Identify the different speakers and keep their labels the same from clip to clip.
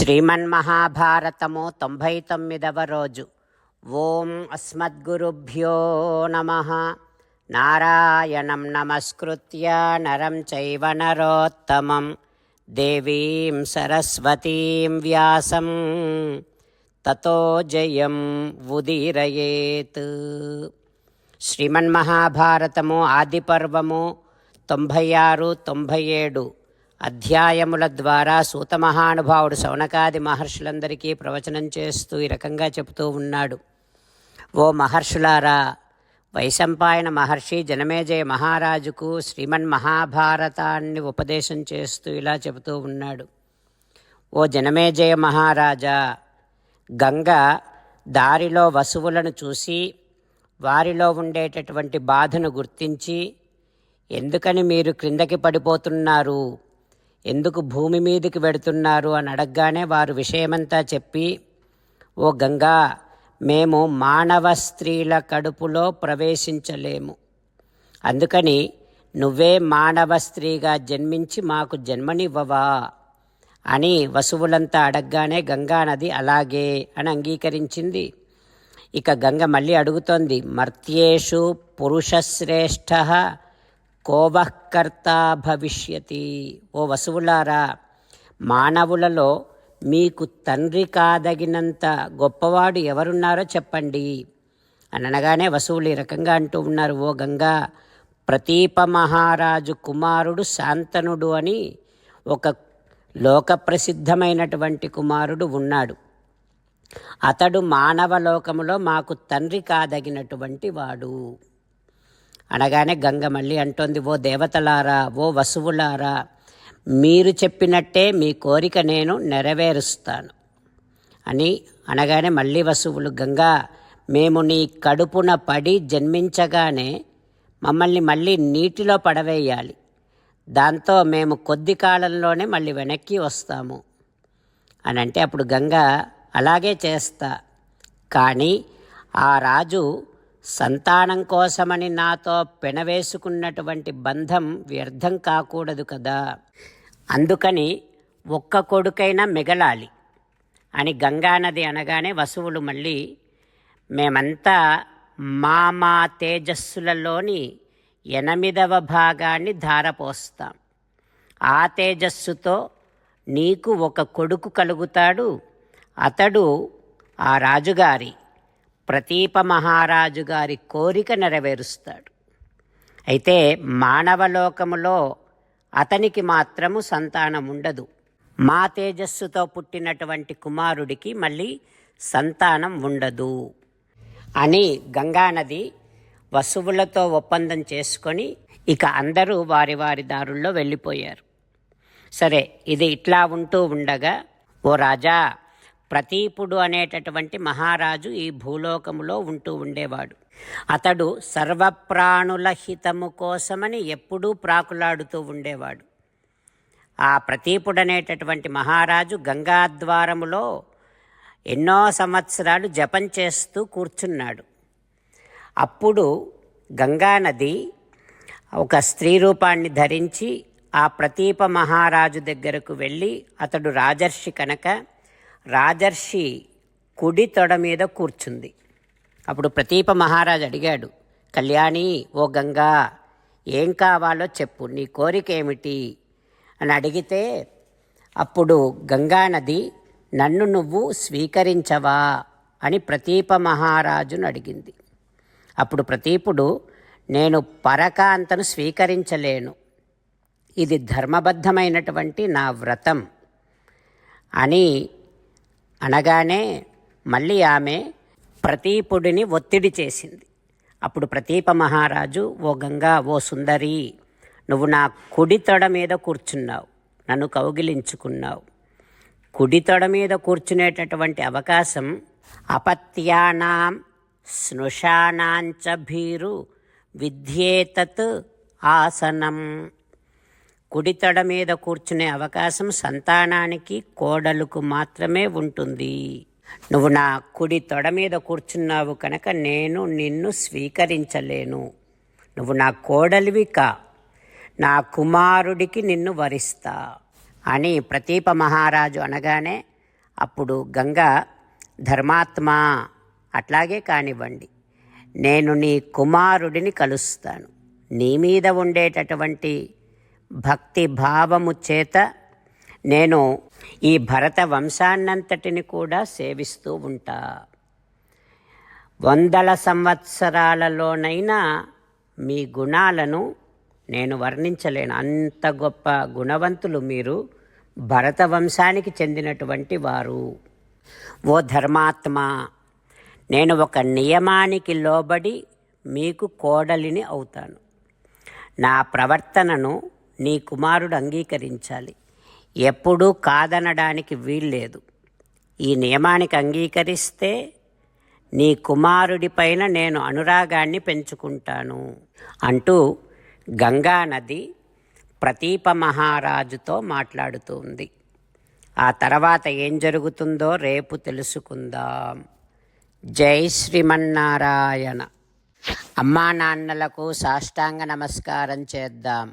Speaker 1: శ్రీమన్మహాభారతము తొంభై తొమ్మిదవ రోజు. ఓం అస్మద్గురుభ్యో నమ. నారాయణం నమస్కృత్య నరం చైవ నరోత్తమం. దేవీం సరస్వతీం వ్యాసం. తతో జయం ఉదీరయేత్. శ్రీమన్మహాభారతము ఆదిపర్వము తొంభై ఆరు తొంభై ఏడు. అధ్యాయముల ద్వారా సూత మహానుభావుడు శౌనకాది మహర్షులందరికీ ప్రవచనం చేస్తూ ఈ రకంగా చెబుతూ ఉన్నాడు. ఓ మహర్షులారా వైశంపాయన మహర్షి జనమేజయ మహారాజుకు శ్రీమన్ మహాభారతాన్ని ఉపదేశం చేస్తూ ఇలా చెబుతూ ఉన్నాడు. ఓ జనమేజయ మహారాజా గంగ దారిలో వసువులను చూసి వారిలో ఉండేటటువంటి బాధను గుర్తించి ఎందుకని మీరు క్రిందకి పడిపోతున్నారు? ఎందుకు భూమి మీదకి వెడుతున్నారు అని అడగగానే వారు విషయమంతా చెప్పి ఓ గంగా మేము మానవ స్త్రీల కడుపులో ప్రవేశించలేము. అందుకని నువ్వే మానవ స్త్రీగా జన్మించి మాకు జన్మనివ్వవా అని వసువులంతా అడగగానే గంగానది అలాగే అని అంగీకరించింది. ఇక గంగ మళ్ళీ అడుగుతోంది మర్త్యేషు పురుషశ్రేష్ఠ కోవకర్త భవిష్యతి. ఓ వసువులారా మానవులలో మీకు తండ్రి కాదగినంత గొప్పవాడు ఎవరున్నారో చెప్పండి. అని అనగానే వసువులు ఈ రకంగా అంటూ ఉన్నారు ఓ గంగా ప్రతీప మహారాజు కుమారుడు శాంతనుడు అని ఒక లోకప్రసిద్ధమైనటువంటి కుమారుడు ఉన్నాడు. అతడు మానవ లోకములో మాకు తండ్రి కాదగినటువంటి వాడు. అనగానే గంగ మళ్ళీ అంటోంది ఓ దేవతలారా ఓ వసువులారా మీరు చెప్పినట్టే మీ కోరిక నేను నెరవేరుస్తాను. అని అనగానే మళ్ళీ వసువులు గంగా మేము నీ కడుపున పడి జన్మించగానే మమ్మల్ని మళ్ళీ నీటిలో పడవేయాలి. దాంతో మేము కొద్ది కాలంలోనే మళ్ళీ వెనక్కి వస్తాము. అని అంటే అప్పుడు గంగ అలాగే చేస్తా. కానీ ఆ రాజు సంతానం కోసమని నాతో పెనవేసుకున్నటువంటి బంధం వ్యర్థం కాకూడదు కదా. అందుకని ఒక్క కొడుకైనా మిగలాలి అని గంగానది అనగానే వసువులు మళ్ళీ మేమంతా మా మా తేజస్సులలోని ఎనిమిదవ భాగాన్ని ధారపోస్తాం. ఆ తేజస్సుతో నీకు ఒక కొడుకు కలుగుతాడు అతడు ఆ రాజుగారి ప్రతీప మహారాజు గారి కోరిక నెరవేరుస్తాడు. అయితే మానవలోకములో అతనికి మాత్రము సంతానం ఉండదు. మా తేజస్సుతో పుట్టినటువంటి కుమారుడికి మళ్ళీ సంతానం ఉండదు అని గంగానది వసువులతో ఒప్పందం చేసుకొని ఇక అందరూ వారి వారి దారుల్లో వెళ్ళిపోయారు. సరే ఇది ఇట్లా ఉంటూ ఉండగా ఓ రాజా ప్రతీపుడు అనేటటువంటి మహారాజు ఈ భూలోకములో ఉంటూ ఉండేవాడు. అతడు సర్వప్రాణుల హితము కోసమని ఎప్పుడూ ప్రాకులాడుతూ ఉండేవాడు. ఆ ప్రతీపుడు అనేటటువంటి మహారాజు గంగాద్వారములో ఎన్నో సంవత్సరాలు జపం చేస్తూ కూర్చున్నాడు. అప్పుడు గంగానది ఒక స్త్రీ రూపాన్ని ధరించి ఆ ప్రతీప మహారాజు దగ్గరకు వెళ్ళి అతడు రాజర్షి కనుక రాజర్షి కుడి తొడ మీద కూర్చుంది. అప్పుడు ప్రతీప మహారాజు అడిగాడు కళ్యాణి ఓ గంగా ఏం కావాలో చెప్పు నీ కోరిక ఏమిటి అని అడిగితే అప్పుడు గంగానది నన్ను నువ్వు స్వీకరించవా? అని ప్రతీప మహారాజును అడిగింది. అప్పుడు ప్రతీపుడు నేను పరకాంతను స్వీకరించలేను. ఇది ధర్మబద్ధమైనటువంటి నా వ్రతం అని అనగానే మళ్ళీ ఆమె ప్రతీపుడిని ఒత్తిడి చేసింది. అప్పుడు ప్రతీప మహారాజు ఓ గంగా ఓ సుందరి నువ్వు నా కుడి తొడ మీద కూర్చున్నావు నన్ను కౌగిలించుకున్నావు. కుడి తొడ మీద కూర్చునేటటువంటి అవకాశం అపత్యానాం స్నుషానాంచ భీరు విధ్యేతత్ ఆసనం. కుడి తొడ మీద కూర్చునే అవకాశం సంతానానికి కోడలుకు మాత్రమే ఉంటుంది. నువ్వు నా కుడి తొడ మీద కూర్చున్నావు కనుక నేను నిన్ను స్వీకరించలేను. నువ్వు నా కోడలివి కా. నా కుమారుడికి నిన్ను వరిస్తా. అని ప్రతీప మహారాజు అనగానే అప్పుడు గంగ ధర్మాత్మ అట్లాగే కానివ్వండి నేను నీ కుమారుడిని కలుస్తాను. నీ మీద ఉండేటటువంటి భక్తి భావము చేత నేను ఈ భరత వంశాన్నంతటిని కూడా సేవిస్తూ ఉంటా. వందల సంవత్సరాలలోనైనా మీ గుణాలను నేను వర్ణించలేను. అంత గొప్ప గుణవంతులు మీరు భరత వంశానికి చెందినటువంటి వారు. ఓ ధర్మాత్మ నేను ఒక నియమానికి లోబడి మీకు కోడలిని అవుతాను. నా ప్రవర్తనను నీ కుమారుడు అంగీకరించాలి. ఎప్పుడూ కాదనడానికి వీల్లేదు. ఈ నియమానికి అంగీకరిస్తే నీ కుమారుడిపైన నేను అనురాగాన్ని పెంచుకుంటాను. అంటూ గంగానది ప్రతీప మహారాజుతో మాట్లాడుతుంది. ఆ తర్వాత ఏం జరుగుతుందో రేపు తెలుసుకుందాం. జై శ్రీమన్నారాయణ. అమ్మా నాన్నలకు సాష్టాంగ నమస్కారం చేద్దాం.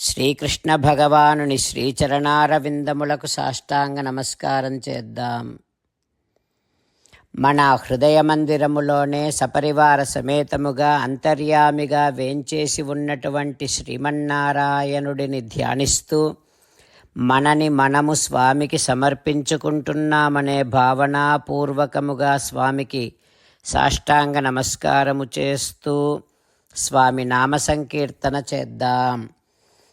Speaker 1: శ్రీకృష్ణ భగవానుని శ్రీచరణారవిందములకు సాష్టాంగ నమస్కారం చేద్దాం. మన హృదయ మందిరములోనే సపరివార సమేతముగా అంతర్యామిగా వేంచేసి ఉన్నటువంటి శ్రీమన్నారాయణుడిని ధ్యానిస్తూ మనని మనము స్వామికి సమర్పించుకుంటున్నామనే భావనాపూర్వకముగా స్వామికి సాష్టాంగ నమస్కారము చేస్తూ స్వామి నామ సంకీర్తన చేద్దాం.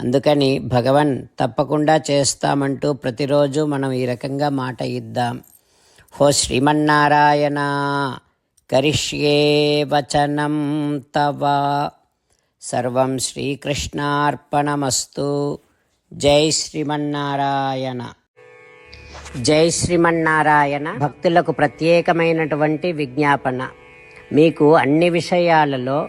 Speaker 1: అందుకని భగవన్ తప్పకుండా చేస్తామంటూ ప్రతిరోజు మనం ఈ రకంగా మాట ఇద్దాం. హో శ్రీమన్నారాయణ కరిష్యే వచనం తవ. సర్వం శ్రీకృష్ణార్పణమస్తు. జై శ్రీమన్నారాయణ. జై శ్రీమన్నారాయణ భక్తులకు ప్రత్యేకమైనటువంటి విజ్ఞాపన. మీకు అన్ని విషయాలలో